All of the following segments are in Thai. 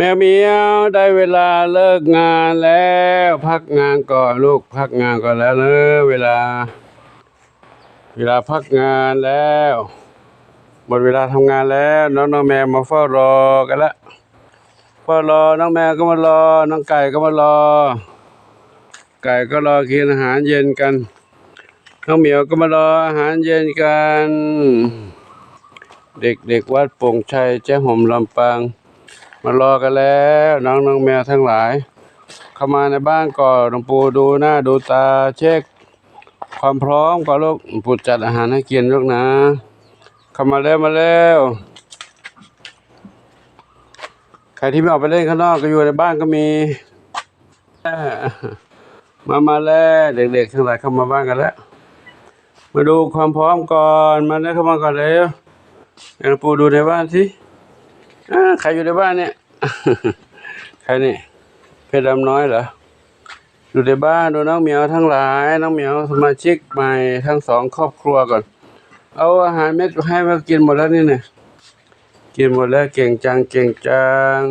แมวเหมียวได้เวลาเลิกงานแล้ว พักงานก่อนลูกพักงานก่อนแล้วเนอะเวลา เวลาพักงานแล้วหมดเวลาทำงานแล้ว น้องน้องแมวมาเฝ้ารอกันละเฝ้ารอน้องแมวก็มารอ น้องไก่ก็มารอ ไก่ก็รอกินอาหารเย็นกัน น้องเหมียวก็มารออาหารเย็นกัน เด็กเด็กๆวัดปงชัยเจ้ห่มลำปาง มารอกันแล้วน้องน้องแมวทั้งหลาย เข้ามาในบ้านก่อนหลวงปู่ดูหน้าดูตาเช็ค ความพร้อมก่อนลูกปู่จัดอาหารให้กินลูกนะ เข้ามาแล้วมาแล้วใครที่ไม่ออกไปเล่นข้างนอกก็อยู่ในบ้านก็มี มามาแล้วเด็กๆทั้งหลายเข้ามาบ้านกันแล้ว มาดูความพร้อมก่อนมาได้เข้ามาก่อนเลยหลวงปู่ดูในบ้านสิ ใครอยู่ในบ้านเนี่ย ใครนี่เพชรดำน้อยเหรออยู่ในบ้านดูน้องเหมียวทั้งหลาย น้องเหมียวสมาชิกใหม่ทั้งสองครอบครัวก่อน เอาอาหารเม็ดให้มากินหมดแล้วนี่เนี่ยกินหมดแล้วเก่งจังเก่งจัง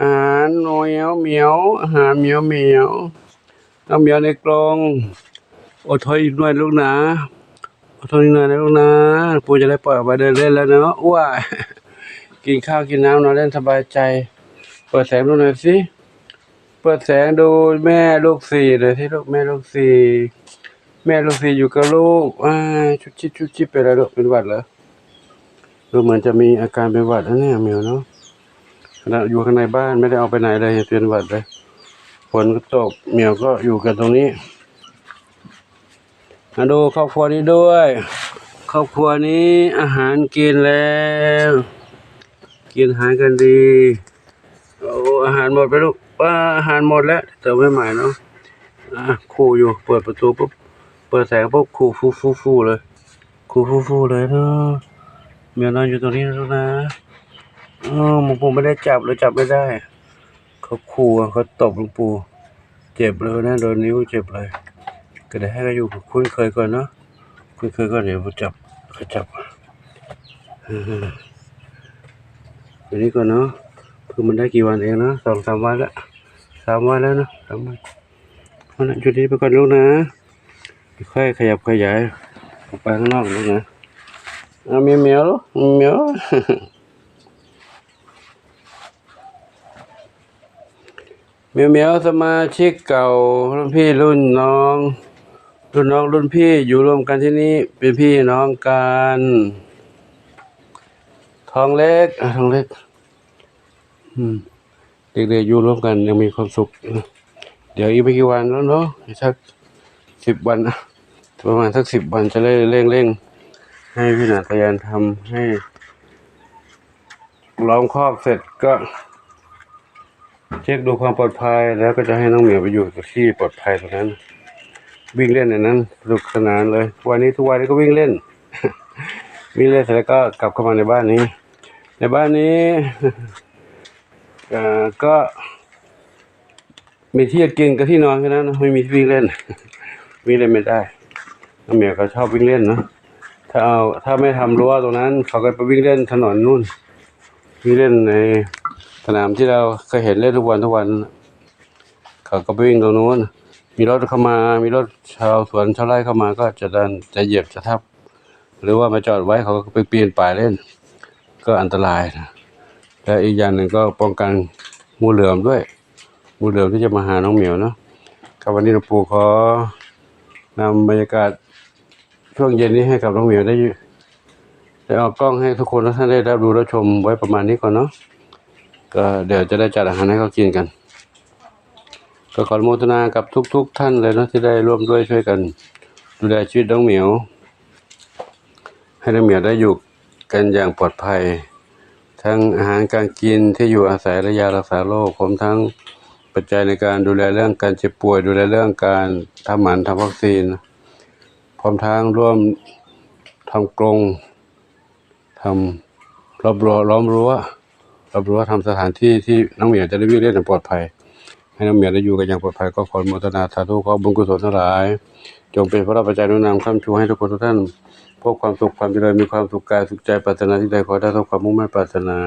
อาหารเหมียวเหมียวอาหารเหมียวเหมียวน้องเหมียวในกรงอดทนอีกหน่อยลูกนะอดทนอีกหน่อยนะลูกนะปู่จะได้ปล่อยออกไปเดินเล่นแล้วเนาะอ้ว กินข้าวกินน้ำนอนเล่นสบายใจ เปิดแสงดูหน่อยสิ เปิดแสงดูแม่ลูกสี่หน่อยสิลูกแม่ลูกสี่แม่ลูกสี่อยู่กับลูกอ่าชุบชิบชุบชิบเป็นอะไรลูกเป็นหวัดเหรอดูเหมือนจะมีอาการเป็นหวัดนะเนี่ยเหมียวเนาะขณะอยู่ข้างในบ้านไม่ได้เอาไปไหนเลยเป็นหวัดเลยฝนก็ตกเหมียวก็อยู่กันตรงนี้มาดูครอบครัวนี้ด้วย ครอบครัวนี้อาหารกินแล้ว กินหารกันดีโอ้อาหารหมดไปลูกว่าอาหารหมดแล้วเติมให้ใหม่เนาะอะคู่อยู่เปิดประตูปุ๊บเปิดแสงปุ๊บคู่ฟูฟูฟูเลยคู่ฟูฟูเลยเนาะเมียนอนอยู่ตรงนี้แล้วนะอ๋อหลวงปู่ไม่ได้จับเลยจับไม่ได้ เขาขู่เขาตบหลวงปู่เจ็บเลยนะโดนนิ้วเจ็บเลยก็เดี๋ยวให้เขาอยู่กับคุ้นเคยก่อนเนาะคุ้นเคยก่อนเดี๋ยวจับเขาจับ อันนี้ก่อนเนาะเพิ่งมันได้กี่วันเองเนาะสองสามวันละสามวันแล้วเนาะสามวันเอาละจุดนี้ไปก่อนลูกนะค่อยขยับขยายออกไปข้างนอกลูกนะเอาเมียวเมียวลูกเมียวเมียวเมียวสมาชิกเก่ารุ่นพี่รุ่นน้อง รุ่นน้องรุ่นพี่อยู่รวมกันที่นี่เป็นพี่น้องกัน ทองเล็กอะทองเล็ก อืมเด็กๆอยู่ร่วมกันยังมีความสุข เดี๋ยวอีกไม่กี่วันแล้วเนาะสักสิบวันนะประมาณสักสิบวันจะเร่งเร่งเร่งให้พี่นาตยานทำให้ล้อมครอกเสร็จก็ เช็คดูความปลอดภัยแล้วก็จะให้น้องเหมียวไปอยู่ที่ปลอดภัยตรงนั้น วิ่งเล่นในนั้นสนุกสนานเลย วันนี้ทุกวันนี้ก็วิ่งเล่น วิ่งเล่นเสร็จแล้วก็กลับเข้ามาในบ้านนี้ ในบ้านนี้ก็มีที่จะกินกับที่นอนแค่นั้นนะไม่มีที่วิ่งเล่นวิ่งเล่นไม่ได้น้องเหมียวเขาชอบวิ่งเล่นเนาะถ้าเอาถ้าไม่ทำรั้วตรงนั้น เขาก็ไปวิ่งเล่นถนนนู่นวิ่งเล่นในสนามที่เราเคยเห็นเล่นทุกวันทุกวัน เขาก็ไปวิ่งตรงนู้น มีรถเข้ามา มีรถชาวสวนชาวไร่เข้ามาก็จะดันจะเหยียบจะทับ หรือว่ามาจอดไว้เขาก็ไปปีนป่ายเล่น ก็อันตรายนะและอีกอย่างหนึ่งก็ป้องกันงูเหลือมด้วยงูเหลือมที่จะมาหาน้องเหมียวเนาะครับวันนี้หลวงปู่ขอนำบรรยากาศช่วงเย็นนี้ให้กับน้องเหมียวได้ได้ออกกล้องให้ทุกคนทุกท่านได้รับดูรับชมไว้ประมาณนี้ก่อนเนาะก็เดี๋ยวจะได้จัดอาหารให้เขากินกัน ก็ขออนุโมทนากับทุกๆท่านเลยเนาะที่ได้ร่วมด้วยช่วยกัน ดูแลชีวิตน้องเหมียว ให้น้องเหมียวได้อยู่ กันอย่างปลอดภัย ทั้งอาหารการกินที่อยู่อาศัยและยารักษาโรคพร้อมทั้งปัจจัยในการดูแลเรื่องการเจ็บป่วย ดูแลเรื่องการทำหมันทำวัคซีน พร้อมทั้งร่วมทำกรงทำรอบรั้วล้อมรั้วรอบรั้วทำสถานที่ที่น้องเหมียวจะได้วิ่งเล่นอย่างปลอดภัย ให้น้องเหมียวได้อยู่กันอย่างปลอดภัยก็ขออนุโมทนาสาธุขอบุญกุศลทั้งหลาย จงเป็นพระราชปัจจัยนุนนำข้ามชูให้ทุกคนทุกท่าน พบความสุขความเจริญมีความสุขกายสุขใจปรารถนาที่ใดขอได้ทุกความมุ่งมั่นปรารถนา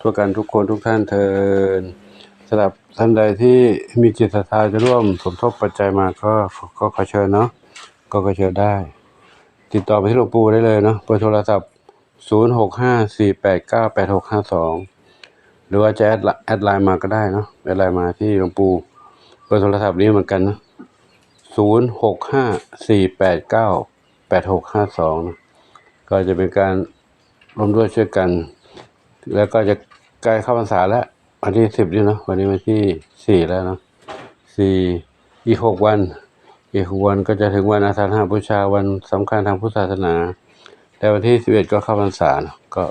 ทั่วกันทุกคนทุกท่านเทินสำหรับท่านใดที่มีจิตศรัทธาจะร่วมสมทบปัจจัยมาก็ก็ขอเชิญเนาะก็ขอเชิญได้ ติดต่อไปที่หลวงปู่ได้เลยเนาะเบอร์โทรศัพท์ 0 6 5 4 8 9 8 6 5 2 หรือว่าจะแอดไลน์แอดไลน์มาก็ได้เนาะแอดไลน์มาที่หลวงปู่เบอร์โทรศัพท์นี้เหมือนกันนะ0 6 5 4 8 9 8 6 5 2นะก็จะเป็นการร่วมด้วยช่วยกัน แล้วก็จะใกล้เข้าพรรษาแล้ว วันที่สิบนี่เนาะวันนี้วันที่สี่แล้วเนาะสี่อีกหกวัน อีกหกวันก็จะถึงวันอาสาฬหบูชาวันสำคัญทางพุทธศาสนา แต่วันที่สิบเอ็ดก็เข้าพรรษาเนาะก็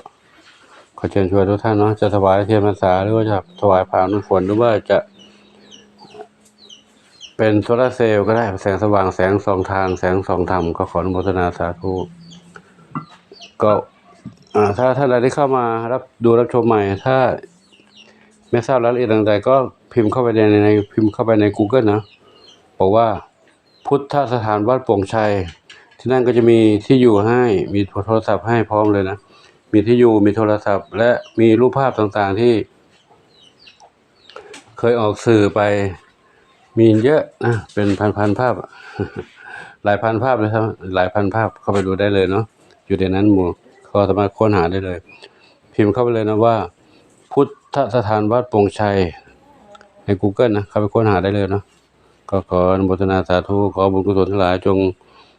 ขอเชิญชวนทุกท่านเนาะจะถวายเทียนพรรษาหรือว่าจะถวายพานน้ำฝนหรือว่าจะ เป็นโซลาเซลล์ก็ได้แสงสว่างแสงสองทางแสงสองธรรมก็ขออนุโมทนาสาธุก็ถ้าท่านใดที่เข้ามารับดูรับชมใหม่ ถ้าไม่ทราบรายละเอียดต่างๆก็พิมพ์เข้าไปในในพิมพ์เข้าไปใน Google นะบอกว่าพุทธสถานวัดโป่งชัย ที่นั่นก็จะมีที่อยู่ให้มีโทรศัพท์ให้พร้อมเลยนะ มีที่อยู่มีโทรศัพท์ และมีรูปภาพต่างๆที่ เคยออกสื่อไป มีเยอะนะเป็นพันๆภาพ หลายพันภาพเลยครับ หลายพันภาพเข้าไปดูได้เลยเนาะอยู่ในนั้นหมู่ก็สามารถค้นหาได้เลย พิมพ์เข้าไปเลยนะว่า พุทธสถานวัดปงชัยใน Google นะเข้าไปค้นหาได้เลยเนาะก็ขออนุโมทนาสาธุขอบุญกุศลทั้งหลายจง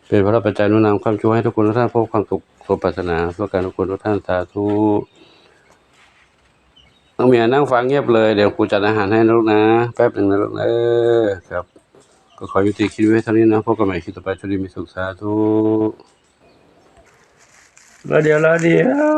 เป็นพระปัจจัยนุนนำความช่วยให้ทุกคนทุกท่านพบความสุขสมปรารถนาเพื่อการทุกคนทุกท่านสาธุ น้องเมียนั่งฟังเงียบเลย เดี๋ยวครูจัดอาหารให้นะลูกนะ แป๊บหนึ่งนะลูกนะเออครับ ก็ขอยุติคลิปไว้เท่านี้นะพบกันใหม่คลิปต่อไปช่วงนี้มีสุขสาธุแล้วเดี๋ยวแล้วเดี๋ยว